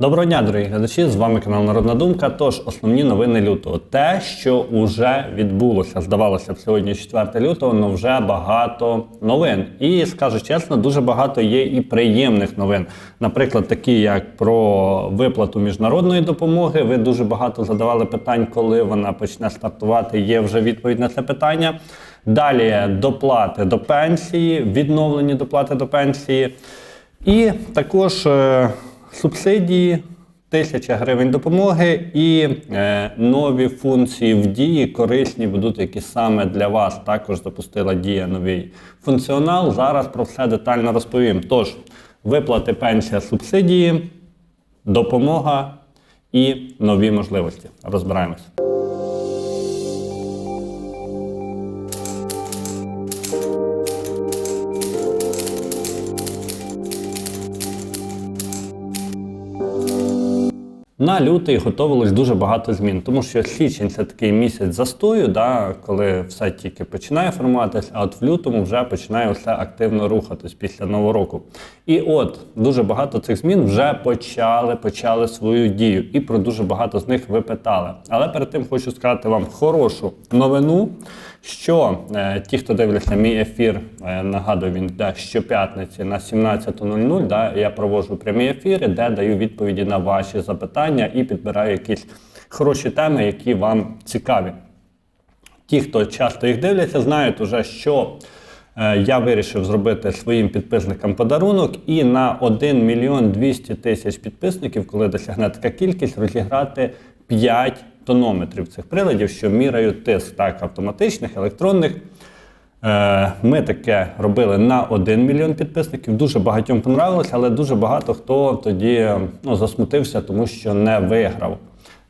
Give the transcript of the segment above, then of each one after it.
Доброго дня, дорогі глядачі! З вами канал Народна Думка. Тож основні новини лютого. Те, що вже відбулося, здавалося б, сьогодні 4 лютого, але вже багато новин. І скажу чесно, дуже багато є і приємних новин. Наприклад, такі як про виплату міжнародної допомоги. Ви дуже багато задавали питань, коли вона почне стартувати. Є вже відповідь на це питання. Далі доплати до пенсії, відновлені доплати до пенсії. І також е, субсидії, тисяча гривень допомоги і е, нові функції в дії, корисні будуть, які саме для вас також запустила дія новий функціонал. Зараз про все детально розповім. Тож, виплати пенсія, субсидії, допомога і нові можливості. Розбираємось. На лютий готувалось дуже багато змін, тому що січень це такий місяць застою, да, коли все тільки починає формуватися, а от в лютому вже починає все активно рухатись після нового року. І от дуже багато цих змін вже почали, почали свою дію, і про дуже багато з них ви питали. Але перед тим хочу сказати вам хорошу новину. Що е, ті, хто дивляться мій ефір, е, нагадую, він йде щоп'ятниці на 17.00, да, я проводжу прямі ефіри, де даю відповіді на ваші запитання і підбираю якісь хороші теми, які вам цікаві. Ті, хто часто їх дивляться, знають уже, що е, я вирішив зробити своїм підписникам подарунок і на 1 мільйон 200 тисяч підписників, коли досягне така кількість, розіграти 5 тонометрів цих приладів, що міряють тиск так автоматичних, електронних. Е, Ми таке робили на 1 мільйон підписників. Дуже багатьом понравилось, але дуже багато хто тоді ну, засмутився, тому що не виграв.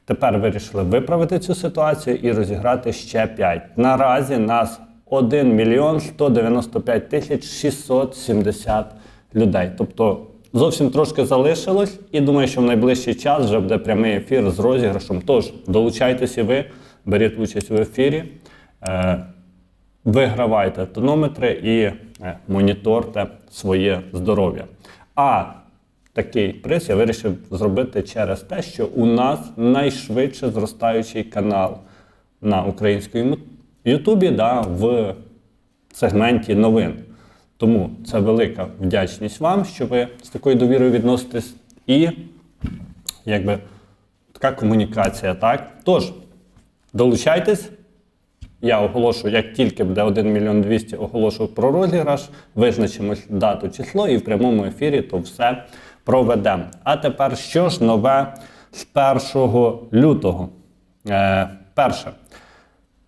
Тепер вирішили виправити цю ситуацію і розіграти ще 5. Наразі нас 1 мільйон 195 тисяч 670 людей. Тобто зовсім трошки залишилось, і думаю, що в найближчий час вже буде прямий ефір з розіграшем. Тож долучайтеся ви, беріть участь у ефірі. Е, вигравайте тонометри і е, моніторте своє здоров'я. А такий приз я вирішив зробити через те, що у нас найшвидше зростаючий канал на українському Ютубі да, в сегменті новин. Тому це велика вдячність вам, що ви з такою довірою відноситесь. І якби така комунікація, так? Тож, долучайтесь. Я оголошую, як тільки буде 1 мільйон 200, оголошую про розіграш, визначимось дату, число і в прямому ефірі то все проведемо. А тепер що ж нове з 1 лютого? Е, перше.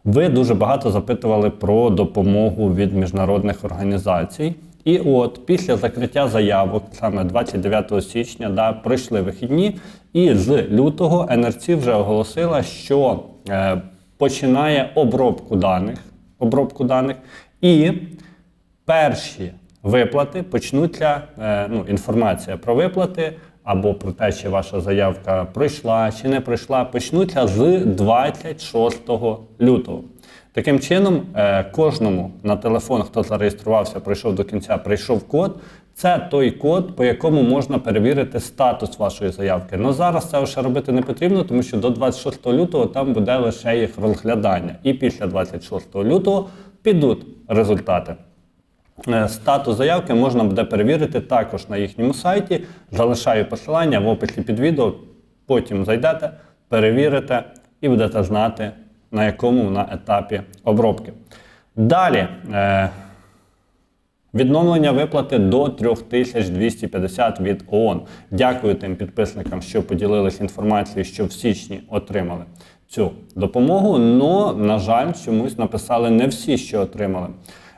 Ви дуже багато запитували про допомогу від міжнародних організацій. І от після закриття заявок, саме 29 січня, да, пройшли вихідні, і з лютого НРЦ вже оголосила, що е, починає обробку даних, обробку даних, і перші виплати почнуться, е, ну, інформація про виплати або про те, чи ваша заявка пройшла чи не пройшла, почнуться з 26 лютого. Таким чином, е, кожному на телефон, хто зареєструвався, пройшов до кінця, прийшов код. Це той код, по якому можна перевірити статус вашої заявки. Ну зараз це вже робити не потрібно, тому що до 26 лютого там буде лише їх розглядання. І після 26 лютого підуть результати. Е, Статус заявки можна буде перевірити також на їхньому сайті. Залишаю посилання в описі під відео. Потім зайдете, перевірите і будете знати, на якому на етапі обробки. Далі. е, Відновлення виплати до 3250 від ООН. Дякую тим підписникам, що поділились інформацією, що в січні отримали цю допомогу. Но, на жаль, чомусь написали не всі, що отримали.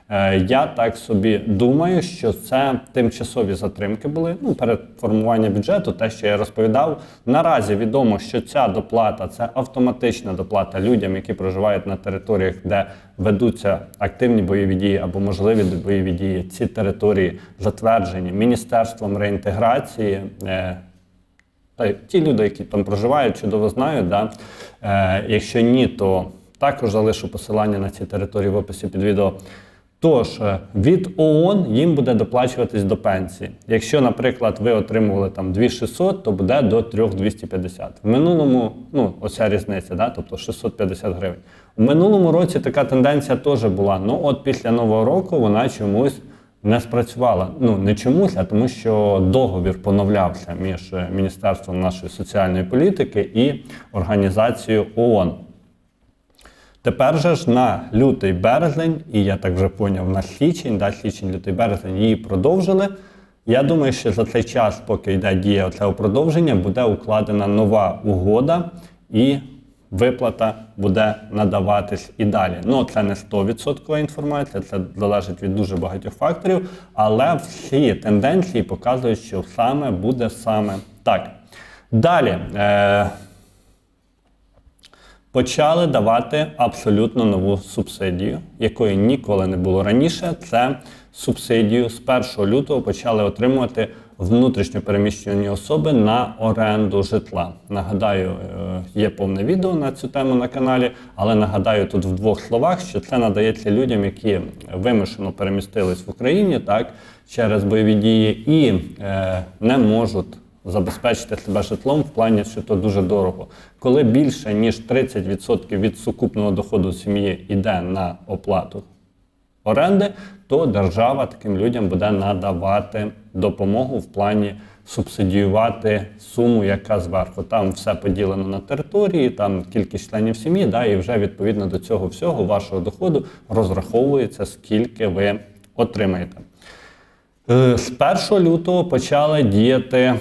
Е, Я так собі думаю, що це тимчасові затримки були ну, перед формуванням бюджету, те, що я розповідав. Наразі відомо, що ця доплата це автоматична доплата людям, які проживають на територіях, де ведуться активні бойові дії або можливі бойові дії. Ці території затверджені Міністерством реінтеграції. Е, та ті люди, які там проживають, чудово знають. Да? Е, якщо ні, то також залишу посилання на ці території в описі під відео. Тож е, від ООН їм буде доплачуватись до пенсії. Якщо, наприклад, ви отримували там 2600, то буде до 3250. В минулому, ну оця різниця, да, тобто 650 гривень. У минулому році така тенденція теж була. Ну от після нового року вона чомусь не спрацювала. Ну не чомусь, а тому, що договір поновлявся між е, Міністерством нашої соціальної політики і організацією ООН. Тепер же ж на лютий березень, і я так вже поняв, на січень, да, січень, лютий березень її продовжили. Я думаю, що за цей час, поки йде дія цього продовження, буде укладена нова угода і виплата буде надаватись і далі. Ну, це не 100% інформація, це залежить від дуже багатьох факторів, але всі тенденції показують, що саме буде саме так. Далі. Е- почали давати абсолютно нову субсидію, якої ніколи не було раніше. Це субсидію з 1 лютого почали отримувати внутрішньо переміщені особи на оренду житла. Нагадаю, е, є повне відео на цю тему на каналі, але нагадаю тут в двох словах, що це надається людям, які вимушено перемістились в Україні так через бойові дії і е, не можуть забезпечити себе житлом в плані, що то дуже дорого. Коли більше ніж 30% від сукупного доходу сім'ї йде на оплату оренди, то держава таким людям буде надавати допомогу в плані субсидіювати суму, яка зверху. Там все поділено на території, там кількість членів сім'ї, да, і вже відповідно до цього всього вашого доходу розраховується, скільки ви отримаєте. Е, З 1 лютого почали діяти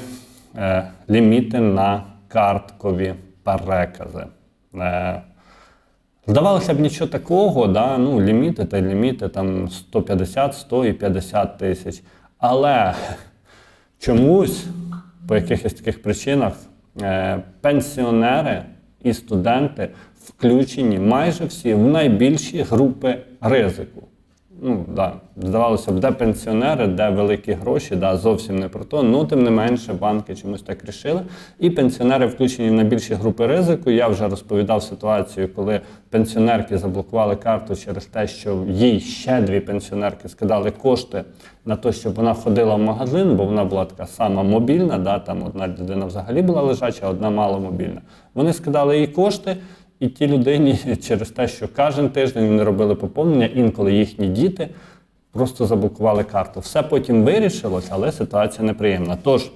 е, ліміти на карткові перекази. Е, Здавалося б, нічого такого, да? ну, ліміти та ліміти там 150, 100 і 50 тисяч. Але чомусь, по якихось таких причинах, е, пенсіонери і студенти включені майже всі в найбільші групи ризику. Ну, да, здавалося б, де пенсіонери, де великі гроші, да, зовсім не про то. Ну, тим не менше, банки чомусь так рішили. І пенсіонери включені в найбільші групи ризику. Я вже розповідав ситуацію, коли пенсіонерки заблокували карту через те, що їй ще дві пенсіонерки скидали кошти на те, щоб вона ходила в магазин, бо вона була така сама мобільна. Да, там одна людина взагалі була лежача, одна маломобільна. Вони скидали їй кошти. І ті людині через те, що кожен тиждень вони робили поповнення, інколи їхні діти просто заблокували карту. Все потім вирішилось, але ситуація неприємна. Тож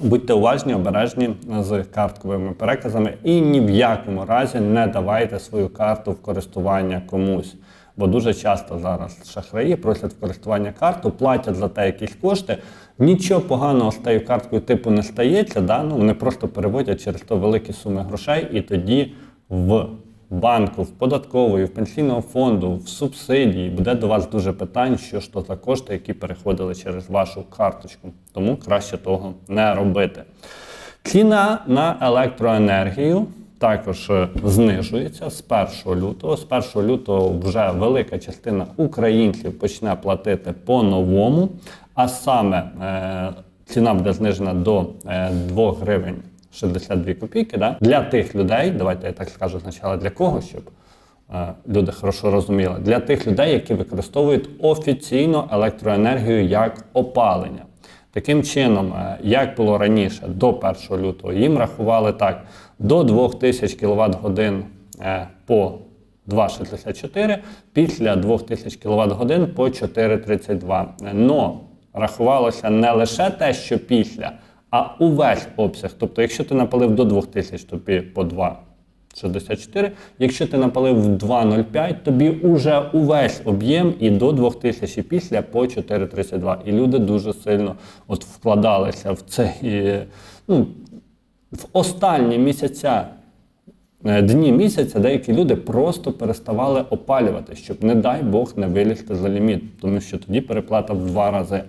будьте уважні, обережні з картковими переказами і ні в якому разі не давайте свою карту в користування комусь. Бо дуже часто зараз шахраї просять в користування карту, платять за те якісь кошти. Нічого поганого з тією карткою типу не стається. Да? Ну, вони просто переводять через то великі суми грошей, і тоді в банку, в податкової, в пенсійного фонду, в субсидії буде до вас дуже питань, що ж то за кошти, які переходили через вашу карточку. Тому краще того не робити. Ціна на електроенергію також е, знижується з 1 лютого. З 1 лютого вже велика частина українців почне платити по-новому, а саме е, ціна буде знижена до е, 2 гривень 62 копійки. Да? Для тих людей, давайте я так скажу спочатку для кого, щоб е, люди хорошо розуміли, для тих людей, які використовують офіційно електроенергію як опалення. Таким чином, е, як було раніше, до 1 лютого, їм рахували так: до 2000 кВт годин по 2,64, після 2000 кВт годин по 4,32. Но рахувалося не лише те, що після, а увесь обсяг. Тобто, якщо ти напалив до 2000, тобі по 2,64. Якщо ти напалив в 2,05, тобі уже увесь об'єм і до 2000 і після по 4,32. І люди дуже сильно от вкладалися в цей, ну, в останні місяця дні місяця деякі люди просто переставали опалювати, щоб, не дай Бог, не вилізти за ліміт, тому що тоді переплата в два рази.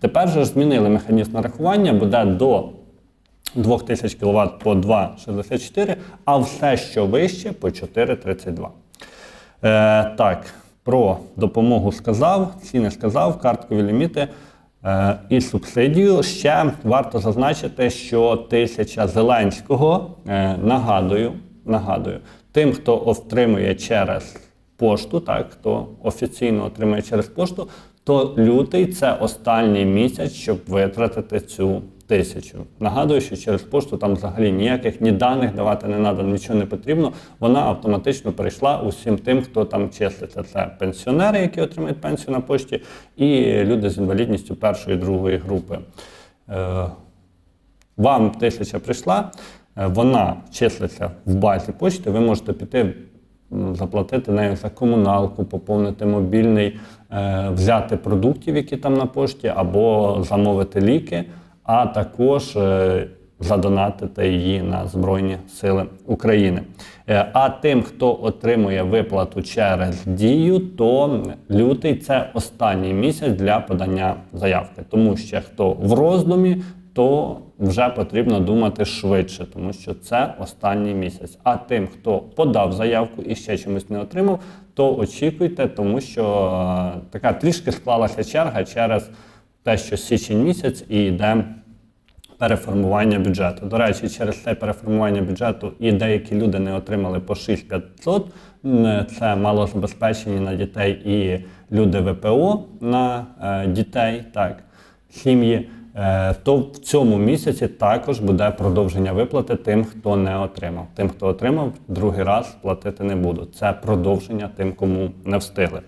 Тепер же змінили механізм нарахування, буде до 2000 кВт по 2,64, а все, що вище, по 4,32. Е, так, про допомогу сказав, ціни сказав, карткові ліміти е, і субсидію. Ще варто зазначити, що тисяча Зеленського, е, нагадую, нагадую, тим, хто отримує через пошту, так, хто офіційно отримує через пошту, то лютий це останній місяць, щоб витратити цю тисячу. Нагадую, що через пошту там взагалі ніяких ні даних давати не треба, нічого не потрібно. Вона автоматично перейшла усім тим, хто там числиться. Це пенсіонери, які отримують пенсію на пошті, і люди з інвалідністю першої і другої групи. Е, вам тисяча прийшла, вона числиться в базі почти, ви можете піти заплатити нею за комуналку, поповнити мобільний, е, взяти продуктів, які там на пошті, або замовити ліки, а також е, задонатити її на Збройні Сили України. Е, А тим, хто отримує виплату через дію, то лютий це останній місяць для подання заявки. Тому що хто в роздумі, то вже потрібно думати швидше, тому що це останній місяць. А тим, хто подав заявку і ще чомусь не отримав, то очікуйте, тому що е, така трішки склалася черга через те, що січень місяць і йде переформування бюджету. До речі, через це переформування бюджету і деякі люди не отримали по 6500. М, Це малозабезпечені на дітей і люди ВПО на е, дітей, так, сім'ї. Е, То в цьому місяці також буде продовження виплати тим, хто не отримав. Тим, хто отримав, другий раз платити не будуть. Це продовження тим, кому не встигли.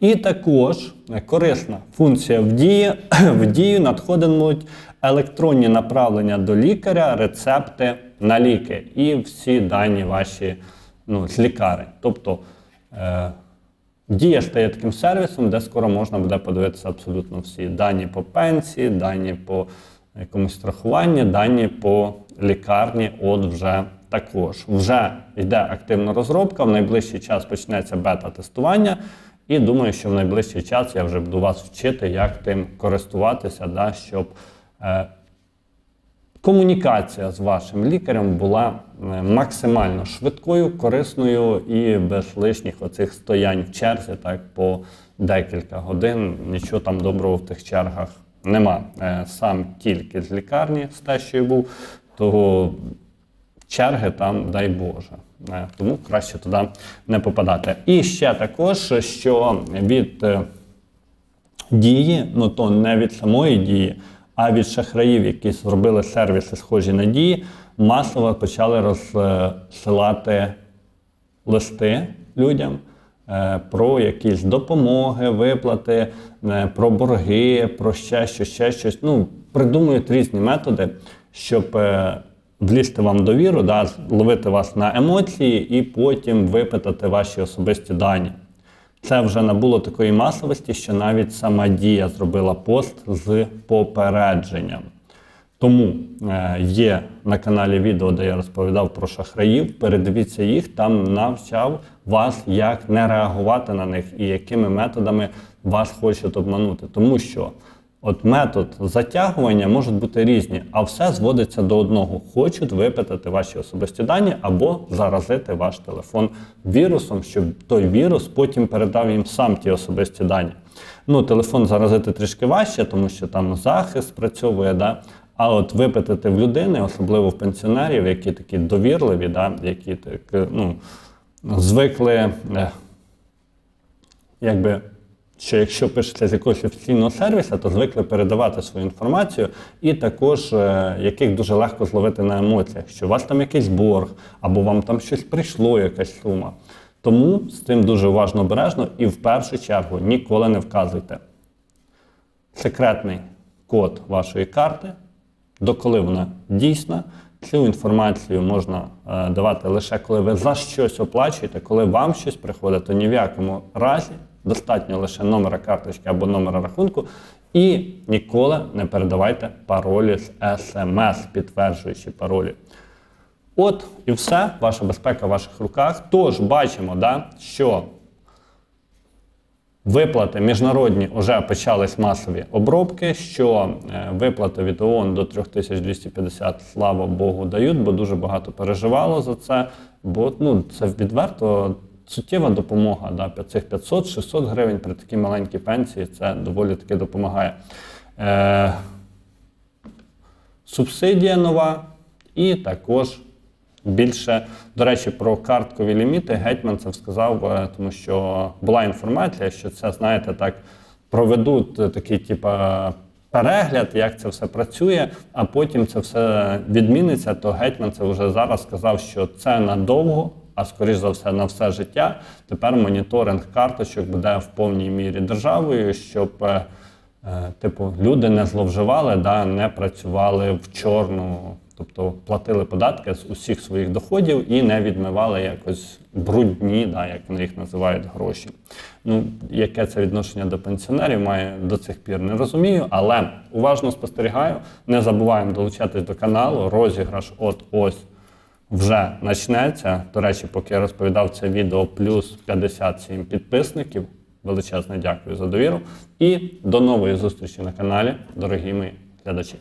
І також е, корисна функція в дії в дію надходитимуть електронні направлення до лікаря, рецепти на ліки і всі дані ваші ну, з лікарень. Тобто е, Дія стає таким сервісом, де скоро можна буде подивитися абсолютно всі дані по пенсії, дані по якомусь страхуванню, дані по лікарні. От вже також вже йде активна розробка. В найближчий час почнеться бета-тестування. І думаю, що в найближчий час я вже буду вас вчити, як тим користуватися, да, щоб е, комунікація з вашим лікарем була е, максимально швидкою, корисною і без лишніх оцих стоянь в черзі, так по декілька годин. Нічого там доброго в тих чергах нема. Е, Сам тільки з лікарні з тещою був, того черги там, дай Боже. Е, Тому краще туди не попадати. І ще також, що від дії, ну то не від самої дії, а від шахраїв, які зробили сервіси схожі на дії, масово почали розсилати листи людям е, про якісь допомоги, виплати, е, про борги, про ще щось, ще щось. Ну, придумують різні методи, щоб е, влізти вам довіру, да, ловити вас на емоції і потім випитати ваші особисті дані. Це вже набуло такої масовості, що навіть сама дія зробила пост з попередженням. Тому е, є на каналі відео, де я розповідав про шахраїв. Передивіться їх, там навчав вас, як не реагувати на них і якими методами вас хочуть обманути. Тому що от метод затягування можуть бути різні, а все зводиться до одного: хочуть випитати ваші особисті дані або заразити ваш телефон вірусом, щоб той вірус потім передав їм сам ті особисті дані. Ну, телефон заразити трішки важче, тому що там захист спрацьовує, да? а от випитати в людини, особливо в пенсіонерів, які такі довірливі, да? які так, ну, звикли, е, якби, що якщо пишеться з якогось офіційного сервісу, то звикли передавати свою інформацію, і також е, яких дуже легко зловити на емоціях, що у вас там якийсь борг, або вам там щось прийшло, якась сума. Тому з цим дуже уважно обережно і в першу чергу ніколи не вказуйте секретний код вашої карти, доколи вона дійсна. Цю інформацію можна е, давати лише коли ви за щось оплачуєте, коли вам щось приходить, то ні в якому разі достатньо лише номера карточки або номера рахунку. І ніколи не передавайте паролі з смс, підтверджуючи паролі. От і все, ваша безпека в ваших руках. Тож бачимо, да, що виплати міжнародні вже почались масові обробки, що е, виплати від ООН до 3250, слава Богу, дають, бо дуже багато переживало за це. Бо ну, це відверто суттєва допомога. Да, цих 500-600 гривень при такій маленькій пенсії це доволі таки допомагає. Е, субсидія нова і також Більше, до речі, про карткові ліміти гетьман це сказав, е, тому що була інформація, що це, знаєте, так проведуть такий, типа. Перегляд, як це все працює, а потім це все відміниться, то гетьман це вже зараз сказав, що це надовго, а скоріш за все на все життя. Тепер моніторинг карточок буде в повній мірі державою, щоб е, е, типу люди не зловживали, да, не працювали в чорну, тобто платили податки з усіх своїх доходів і не відмивали якось брудні, да, як вони їх називають, гроші. Ну, яке це відношення до пенсіонерів має до цих пір не розумію, але уважно спостерігаю. Не забуваємо долучатись до каналу. Розіграш от ось вже почнеться. До речі, поки я розповідав це відео, плюс 57 підписників. Величезне дякую за довіру. І до нової зустрічі на каналі, дорогі мої глядачі.